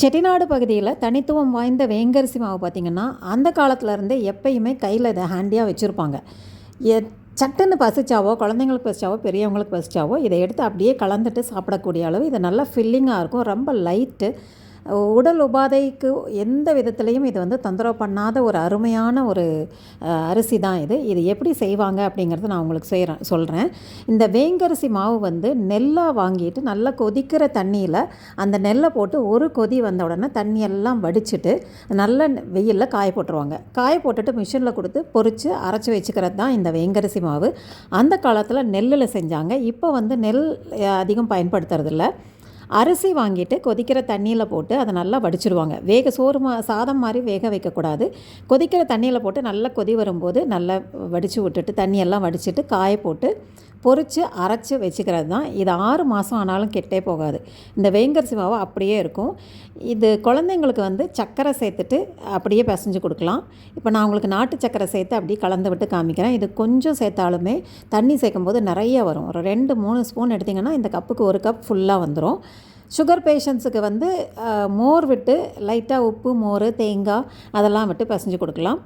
செட்டிநாடு பகுதியில் தனித்துவம் வாய்ந்த வேங்கரிசி மாவு பார்த்திங்கன்னா அந்த காலத்துல இருந்தே எப்பயுமே கையில் இதை ஹேண்டியாக வச்சுருப்பாங்க. எ சட்டுன்னு பசிச்சாவோ குழந்தைங்களுக்கு பசிச்சாவோ பெரியவங்களுக்கு பசிச்சாவோ இதை எடுத்து அப்படியே கலந்துட்டு சாப்பிடக்கூடிய அளவு இது நல்லா ஃபில்லிங்காக இருக்கும். ரொம்ப லைட்டு உடல் உபாதைக்கு எந்த விதத்துலேயும் இது வந்து தொந்தரவு பண்ணாத ஒரு அருமையான ஒரு அரிசி தான் இது. இது எப்படி செய்வாங்க அப்படிங்கிறத நான் உங்களுக்கு செய்கிறேன் சொல்கிறேன் இந்த வேங்கரிசி மாவு வந்து நெல்லாக வாங்கிட்டு நல்லா கொதிக்கிற தண்ணியில் அந்த நெல்லை போட்டு ஒரு கொதி வந்த உடனே தண்ணியெல்லாம் வடிச்சிட்டு நல்ல வெயிலில் காய போட்டுருவாங்க. காய போட்டுட்டு மிஷினில் கொடுத்து பொறித்து அரைச்சி வச்சுக்கிறது தான் இந்த வேங்கரிசி மாவு. அந்த காலத்தில் நெல்லில் செஞ்சாங்க. இப்போ வந்து நெல் அதிகம் பயன்படுத்துறதில்ல. அரிசி வாங்கிட்டு கொதிக்கிற தண்ணியில் போட்டு அதை நல்லா வடிச்சிடுவாங்க வேக சோறு மா சாதம் மாதிரி வேக வைக்கக்கூடாது. கொதிக்கிற தண்ணியில் போட்டு நல்லா கொதி வரும்போது நல்லா வடித்து விட்டுட்டு தண்ணியெல்லாம் வடிச்சிட்டு காய போட்டு பொரித்து அரைச்சி வச்சுக்கிறது தான். இது ஆறு மாதம் ஆனாலும் கெட்டே போகாது. இந்த வேங்கரிசி மாவு அப்படியே இருக்கும். இது குழந்தைங்களுக்கு வந்து சர்க்கரை சேர்த்துட்டு அப்படியே பிசைஞ்சு கொடுக்கலாம். இப்போ நான் உங்களுக்கு நாட்டு சர்க்கரை சேர்த்து அப்படியே கலந்து விட்டு காமிக்கிறேன். இது கொஞ்சம் சேர்த்தாலுமே தண்ணி சேர்க்கும் போது நிறைய வரும். ஒரு ரெண்டு மூணு ஸ்பூன் எடுத்திங்கன்னா இந்த கப்புக்கு ஒரு கப் ஃபுல்லாக வந்துடும் சுகர் பேஷண்ட்ஸுக்கு வந்து மோர் விட்டு லைட்டாக உப்பு மோர் தேங்காய் அதெல்லாம் விட்டு பிசைஞ்சு கொடுக்கலாம்.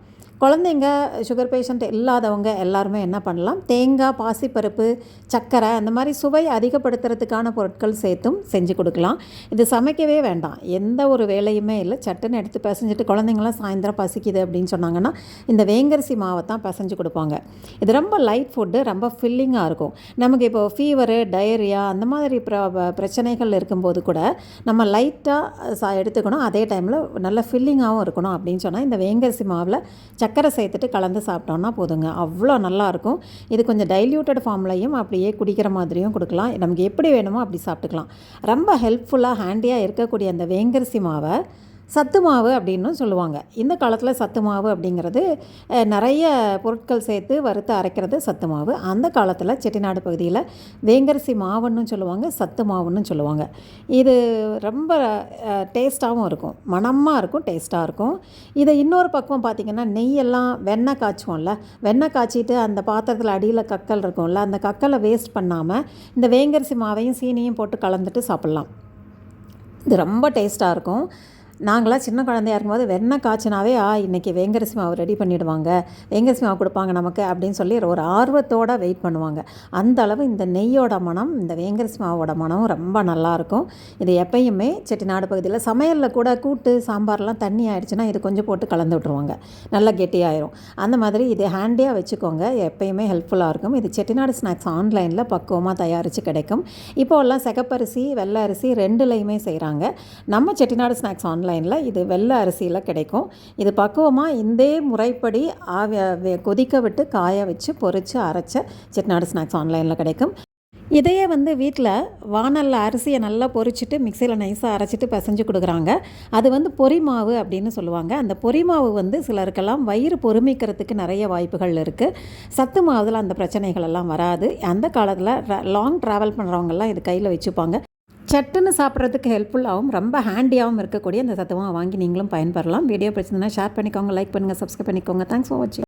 குழந்தைங்க சுகர் பேஷண்ட் இல்லாதவங்க எல்லாருமே என்ன பண்ணலாம்? தேங்காய் பாசிப்பருப்பு சர்க்கரை அந்த மாதிரி சுவை அதிகப்படுத்துறதுக்கான பொருட்கள் சேர்த்தும் செஞ்சு கொடுக்கலாம். இது சமைக்கவே வேண்டாம். எந்த ஒரு வேலையுமே இல்லை. சட்டுன்னு எடுத்து பிசைஞ்சிட்டு குழந்தைங்களாம் சாயந்தரம் பசிக்குது அப்படின்னு சொன்னாங்கன்னா இந்த வேங்கரிசி மாவை தான் பிசைஞ்சு கொடுப்பாங்க. இது ரொம்ப லைட் ஃபுட்டு ரொம்ப ஃபில்லிங்காக இருக்கும். நமக்கு இப்போ ஃபீவரு டயரியா அந்த மாதிரி ப்ர பிரச்சனைகள் இருக்கும்போது கூட நம்ம லைட்டாக சா எடுத்துக்கணும். அதே டைமில் நல்ல ஃபில்லிங்காகவும் இருக்கணும் அப்படின்னு சொன்னால் இந்த வேங்கரிசி மாவில் சக் சர்க்கரை சேர்த்துட்டு கலந்து சாப்பிட்டோம்னா போதுங்க. அவ்வளோ நல்லாயிருக்கும். இது கொஞ்சம் டைல்யூட்டட் ஃபார்ம்லையும் அப்படியே குடிக்கிற மாதிரியும் கொடுக்கலாம். நமக்கு எப்படி வேணுமோ அப்படி சாப்பிட்டுக்கலாம். ரொம்ப ஹெல்ப்ஃபுல்லாக ஹேண்டியாக இருக்கக்கூடிய அந்த வேங்கரிசி மாவை சத்து மாவு அப்படின்னும் சொல்லுவாங்க. இந்த காலத்தில் சத்து மாவு அப்படிங்கிறது நிறைய பொருட்கள் சேர்த்து வறுத்து அரைக்கிறது சத்து மாவு அந்த காலத்தில் செட்டிநாடு பகுதியில் வேங்கரிசி மாவுன்னு சொல்லுவாங்க சத்து மாவுன்னு சொல்லுவாங்க. இது ரொம்ப டேஸ்ட்டாகவும் இருக்கும். மணமாக இருக்கும் டேஸ்ட்டாக இருக்கும். இதை இன்னொரு பக்கம் பார்த்திங்கன்னா நெய்யெல்லாம் வெண்ணெய் காய்ச்சுவோம்ல. வெண்ணெய் காய்ச்சிட்டு அந்த பாத்திரத்தில் அடியில் கக்கல் இருக்கும்ல அந்த கக்கலை வேஸ்ட் பண்ணாமல் இந்த வேங்கரிசி மாவையும் சீனியும் போட்டு கலந்துட்டு சாப்பிட்லாம். இது ரொம்ப டேஸ்ட்டாக இருக்கும். நாங்களாம் சின்ன குழந்தையா இருக்கும்போது வெண்ணெய் காய்ச்சினாவே ஆ இன்றைக்கி வேங்கரசி மாவு ரெடி பண்ணிவிடுவாங்க வேங்கரிசி மாவு கொடுப்பாங்க நமக்கு அப்படின்னு சொல்லி ஒரு ஆர்வத்தோடு வெயிட் பண்ணுவாங்க. அந்த அளவு இந்த நெய்யோட மனம் இந்த வேங்கரசி மாவோட மனம் ரொம்ப நல்லாயிருக்கும் இது எப்பயுமே செட்டிநாடு பகுதியில் சமையலில் கூட கூட்டு சாம்பார்லாம் தண்ணி ஆயிடுச்சுன்னா இது கொஞ்சம் போட்டு கலந்து விட்ருவாங்க நல்லா கெட்டியாயிரும். அந்த மாதிரி இது ஹேண்டியாக வச்சுக்கோங்க. எப்பயுமே ஹெல்ப்ஃபுல்லாக இருக்கும். இது செட்டிநாடு ஸ்நாக்ஸ் ஆன்லைனில் பக்குவமாக தயாரித்து கிடைக்கும். இப்போல்லாம் சிகப்பரிசி வெள்ளை அரிசி ரெண்டுலேயுமே செய்கிறாங்க நம்ம செட்டிநாடு ஸ்நாக்ஸ் ஆன்லைன் ஆன்லைனில் இது வெள்ளை அரிசியில் கிடைக்கும். இது பக்குவமாக இந்த முறைப்படி ஆவி கொதிக்க விட்டு காய வச்சு பொரித்து அரைச்ச செட்நாடு ஸ்நாக்ஸ் ஆன்லைனில் கிடைக்கும். இதையே வந்து வீட்டில் வானலில் அரிசியை நல்லா பொரிச்சிட்டு மிக்சியில் நைஸாக அரைச்சிட்டு பிசைஞ்சு கொடுக்குறாங்க. அது வந்து பொரி மாவு அப்படின்னு சொல்லுவாங்க. அந்த பொரி மாவு வந்து சிலருக்கெல்லாம் வயிறு பொறுமிக்கிறதுக்கு நிறைய வாய்ப்புகள் இருக்குது சத்து மாவதில் அந்த பிரச்சனைகள் எல்லாம் வராது. அந்த காலத்தில் லாங் ட்ராவல் பண்ணுறவங்கெல்லாம் இது கையில் வச்சுப்பாங்க. சட்டுன்னு சாப்பிட்றதுக்கு ஹெல்ப்ஃபுல்லாகவும் ரொம்ப ஹேண்டியாகவும் இருக்கக்கூடிய அந்த சத்துவம் வாங்கி நீங்களும் பயன்பெறலாம். வீடியோ பிடிச்சிருந்தனா ஷேர் பண்ணிக்கோங்க லைக் பண்ணுங்கள் சப்ஸ்கிரைப் பண்ணிக்கோங்க. தேங்க்ஸ் ஃபார் வாட்சிங்